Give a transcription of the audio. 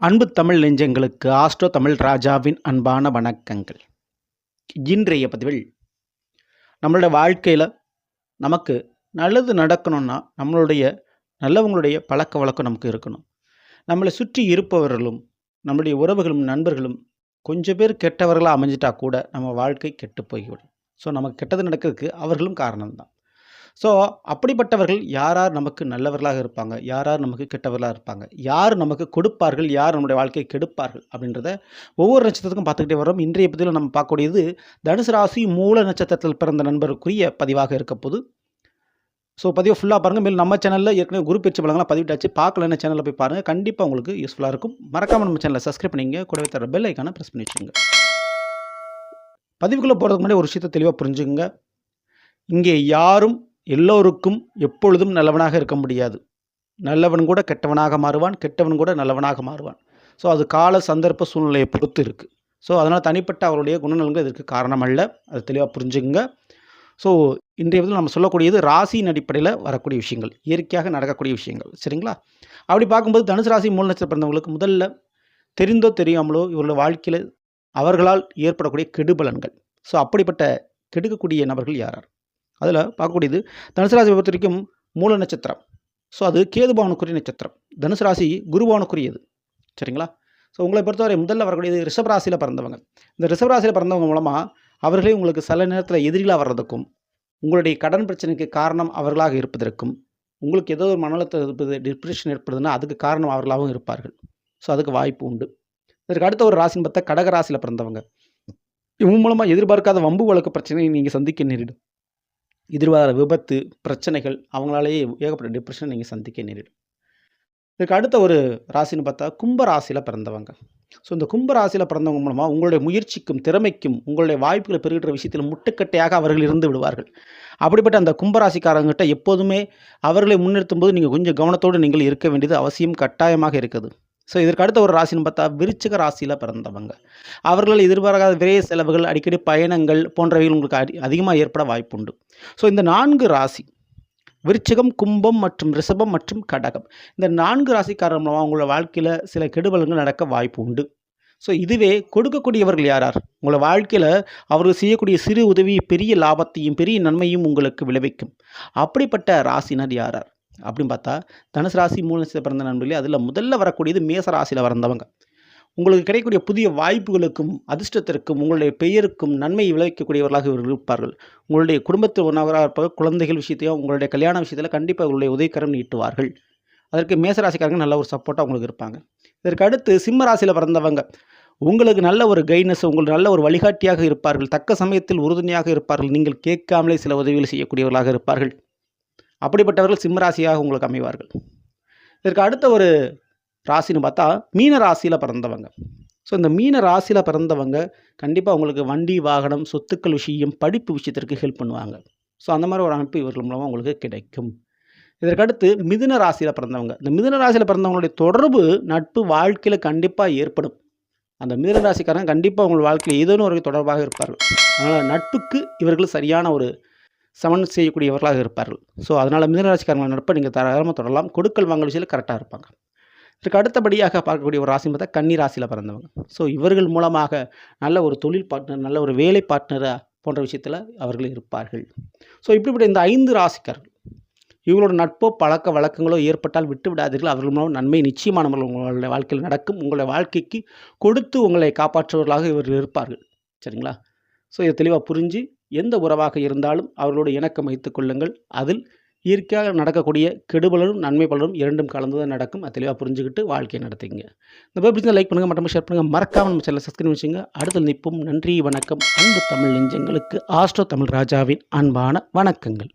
அன்பு தமிழ் நெஞ்சங்களுக்கு ஆஸ்ட்ரோ தமிழ் ராஜாவின் அன்பான வணக்கங்கள். இன்றைய பதிவில் நம்மளோட வாழ்க்கையில் நமக்கு நல்லது நடக்கணும்னா நம்மளுடைய நல்லவங்களுடைய பழக்க வழக்கம் நமக்கு இருக்கணும். நம்மளை சுற்றி இருப்பவர்களும் நம்மளுடைய உறவுகளும் நண்பர்களும் கொஞ்சம் பேர் கெட்டவர்களாக அமைஞ்சிட்டா கூட நம்ம வாழ்க்கை கெட்டு போய்விடும். ஸோ நமக்கு கெட்டது நடக்கிறதுக்கு அவர்களும் காரணம்தான். ஸோ அப்படிப்பட்டவர்கள் யார் யார் நமக்கு நல்லவர்களாக இருப்பாங்க? யார் யார் நமக்கு கெட்டவர்களாக இருப்பாங்க? யார் நமக்கு கொடுப்பார்கள்? யார் நம்முடைய வாழ்க்கையை கெடுப்பார்கள்? அப்படின்றத ஒவ்வொரு நட்சத்திரத்துக்கும் பார்த்துக்கிட்டே வரோம் இன்றைய பதிவில் நம்ம பார்க்கக்கூடியது தனுசு ராசி மூல நட்சத்திரத்தில் பிறந்த நண்பருக்குரிய பதிவாக இருக்க போது. ஸோ பதிவை ஃபுல்லாக பாருங்கள் மேலும் நம்ம சேனலில் ஏற்கனவே குரு பயிற்சி பலங்களாம் பதிவிட்டாச்சு. பார்க்கலன்னு சேனலில் போய் பாருங்கள் கண்டிப்பாக உங்களுக்கு யூஸ்ஃபுல்லாக இருக்கும். மறக்காமல் நம்ம சேனலை சப்ஸ்கிரைப் பண்ணிங்க கூடவே தர பெல் ஐக்கான ப்ரெஸ் பண்ணி வச்சுங்க பதிவுக்குள்ளே போகிறதுக்கு முன்னாடி ஒரு விஷயத்தை தெளிவாக புரிஞ்சுங்க இங்கே யாரும் எல்லோருக்கும் எப்பொழுதும் நல்லவனாக இருக்க முடியாது. நல்லவன் கூட கெட்டவனாக மாறுவான் கெட்டவன் கூட நல்லவனாக மாறுவான். ஸோ அது கால சந்தர்ப்ப சூழ்நிலையை பொறுத்து இருக்குது ஸோ அதனால் தனிப்பட்ட அவருடைய குணநலன்கள் இதற்கு காரணம் அல்ல அது தெளிவாக புரிஞ்சுங்க ஸோ இன்றைய விதத்தில் நம்ம சொல்லக்கூடியது ராசியின் அடிப்படையில் வரக்கூடிய விஷயங்கள். இயற்கையாக நடக்கக்கூடிய விஷயங்கள். சரிங்களா? அப்படி பார்க்கும்போது தனுசு ராசி மூல நட்சத்திரம் பிறந்தவங்களுக்கு முதல்ல தெரிந்தோ தெரியாமலோ இவர்களோட வாழ்க்கையில் அவர்களால் ஏற்படக்கூடிய கெடுபலன்கள். ஸோ அப்படிப்பட்ட கெடுக்கக்கூடிய நபர்கள் யாரார் அதில் பார்க்கக்கூடியது தனுசு ராசி பொறுத்த வரைக்கும் மூல நட்சத்திரம். ஸோ அது கேதுபவனுக்குரிய நட்சத்திரம். தனுசு ராசி குருபவனுக்குரியது. சரிங்களா? ஸோ உங்களை பொறுத்தவரை முதல்ல வரக்கூடியது ரிஷப் ராசியில் பிறந்தவங்க. இந்த ரிஷப் ராசியில் பிறந்தவங்க மூலமாக அவர்களே உங்களுக்கு சில நேரத்தில் எதிரிகளாக வர்றதுக்கும் உங்களுடைய கடன் பிரச்சனைக்கு காரணம் அவர்களாக இருப்பதற்கும் உங்களுக்கு ஏதோ ஒரு மனநலத்தை இருப்பது டிப்ரெஷன் ஏற்படுதுன்னா அதுக்கு காரணம் அவர்களாகவும் இருப்பார்கள். ஸோ அதுக்கு வாய்ப்பு உண்டு. இதற்கு அடுத்த ஒரு ராசின்னு பார்த்தா கடக ராசியில் பிறந்தவங்க. இவங்க மூலமாக எதிர்பார்க்காத வம்பு வழக்கு பிரச்சனையை நீங்கள் சந்திக்க நேரிடும். எதிர்பாராத விபத்து பிரச்சனைகள் அவங்களாலேயே ஏகப்பட்ட டிப்ரெஷன் நீங்கள் சந்திக்க நேரிடும். இதுக்கு அடுத்த ஒரு ராசின்னு பார்த்தா கும்ப ராசியில் பிறந்தவங்க. ஸோ இந்த கும்ப ராசியில் பிறந்தவங்க மூலமாக உங்களுடைய முயற்சிக்கும் திறமைக்கும் உங்களுடைய வாய்ப்புகளை பெறுகின்ற விஷயத்தில் முட்டுக்கட்டையாக அவர்கள் இருந்து விடுவார்கள். அப்படிப்பட்ட அந்த கும்பராசிக்காரங்கிட்ட எப்போதுமே அவர்களை முன்னிறுத்தும் போது நீங்கள் கொஞ்சம் கவனத்தோடு நீங்கள் இருக்க வேண்டியது அவசியம் கட்டாயமாக இருக்குது ஸோ இதற்கு அடுத்த ஒரு ராசின்னு பார்த்தா விருச்சிக ராசியில் பிறந்தவங்க. அவர்கள் எதிர்பாராத விரைய செலவுகள் அடிக்கடி பயணங்கள் போன்றவைகள் உங்களுக்கு அடி அதிகமாக ஏற்பட வாய்ப்புண்டு. ஸோ இந்த நான்கு ராசி விருச்சிகம் கும்பம் மற்றும் ரிஷபம் மற்றும் கடகம் இந்த நான்கு ராசிக்காரர் மூலமாக உங்களோட வாழ்க்கையில் சில கெடுபலங்கள் நடக்க வாய்ப்பு உண்டு ஸோ இதுவே கொடுக்கக்கூடியவர்கள் யாரார்? உங்களை வாழ்க்கையில் அவர்கள் செய்யக்கூடிய சிறு உதவி பெரிய லாபத்தையும் பெரிய நன்மையும் உங்களுக்கு விளைவிக்கும். அப்படிப்பட்ட ராசினர் யாரார்? அப்படின்னு பார்த்தா தனுசு ராசி மூணு நட்சத்திரம் பிறந்த நண்பர்களே அதில் முதல்ல வரக்கூடியது மேச ராசியில் பிறந்தவங்க. உங்களுக்கு கிடைக்கக்கூடிய புதிய வாய்ப்புகளுக்கும் அதிர்ஷ்டத்திற்கும் உங்களுடைய பெயருக்கும் நன்மை விளைவிக்கக்கூடியவர்களாக இவர்கள் இருப்பார்கள். உங்களுடைய குடும்பத்தில் ஒன்றாக இருப்பார்கள் குழந்தைகள் விஷயத்தையும் உங்களுடைய கல்யாண விஷயத்தில் கண்டிப்பாக உங்களுடைய உதவிக்கரம் நீட்டுவார்கள். அதற்கு மேசராசிக்காரங்க நல்ல ஒரு சப்போர்ட்டாக உங்களுக்கு இருப்பாங்க. இதற்கு அடுத்து சிம்ம ராசியில் பிறந்தவங்க. உங்களுக்கு நல்ல ஒரு கைட்னஸ் உங்களுக்கு நல்ல ஒரு வழிகாட்டியாக இருப்பார்கள். தக்க சமயத்தில் உறுதுணையாக இருப்பார்கள். நீங்கள் கேட்காமலே சில உதவிகள் செய்யக்கூடியவர்களாக இருப்பார்கள். அப்படிப்பட்டவர்கள் சிம்மராசியாக உங்களுக்கு அமைவார்கள். இதற்கு அடுத்த ஒரு ராசின்னு பார்த்தா மீன ராசியில் பிறந்தவங்க. ஸோ இந்த மீன ராசியில் பிறந்தவங்க கண்டிப்பாக உங்களுக்கு வண்டி வாகனம் சொத்துக்கள் விஷயம் படிப்பு விஷயத்திற்கு ஹெல்ப் பண்ணுவாங்க. ஸோ அந்த மாதிரி ஒரு அமைப்பு இவர்கள் மூலமாக உங்களுக்கு கிடைக்கும். இதற்கடுத்து மிதுன ராசியில் பிறந்தவங்க. இந்த மிதுன ராசியில் பிறந்தவங்களுடைய தொடர்பு நட்பு வாழ்க்கையில் கண்டிப்பாக ஏற்படும். அந்த மிதுன ராசிக்காரங்க கண்டிப்பாக உங்கள் வாழ்க்கையில் ஏதோ ஒரு தொடர்பாக இருப்பார்கள். அதனால் நட்புக்கு இவர்கள் சரியான ஒரு சமன் செய்யக்கூடியவர்களாக இருப்பார்கள். ஸோ அதனால் மிதனராசிக்காரங்கள் நட்பை நீங்கள் தாராளமாக தொடரலாம். கொடுக்கல் வாங்கல் விஷயத்தில் கரெக்டாக இருப்பாங்க. இதற்கு அடுத்தபடியாக பார்க்கக்கூடிய ஒரு ராசி பார்த்தா கன்னி ராசியில் பிறந்தவங்க. ஸோ இவர்கள் மூலமாக நல்ல ஒரு தொழில் பார்ட்னர் நல்ல ஒரு வேலை பார்ட்னராக போன்ற விஷயத்தில் அவர்கள் இருப்பார்கள். ஸோ இப்படிப்பட்ட இந்த ஐந்து ராசிக்காரர்கள் இவங்களோட நட்போ பழக்க வழக்கங்களோ ஏற்பட்டால் விட்டு விடாதீர்கள். அவர்கள் மூலம் நன்மை நிச்சயமான உங்களுடைய வாழ்க்கையில் நடக்கும். உங்களுடைய வாழ்க்கைக்கு கொடுத்து உங்களை காப்பாற்றுவர்களாக இவர்கள் இருப்பார்கள். சரிங்களா? ஸோ இதை தெளிவாக புரிஞ்சு எந்த உறவாக இருந்தாலும் அவர்களோடு இணக்கம் வைத்துக் கொள்ளுங்கள். அதில் இயற்கையாக நடக்கக்கூடிய கெடுபலனும் நன்மை பலனும் இரண்டும் கலந்து தான் நடக்கும். அது தெளிவாக புரிஞ்சுக்கிட்டு வாழ்க்கையை நடத்திங்க. இந்த பிடிச்சா லைக் பண்ணுங்கள் மற்றும் ஷேர் பண்ணுங்கள் மறக்காமல் நம்ம சேனல் சப்ஸ்கிரைப் வச்சுங்க அடுத்த நிற்போம். நன்றி வணக்கம். அன்பு தமிழ் நெஞ்சங்களுக்கு ஆஸ்ட்ரோ தமிழ் ராஜாவின் அன்பான வணக்கங்கள்.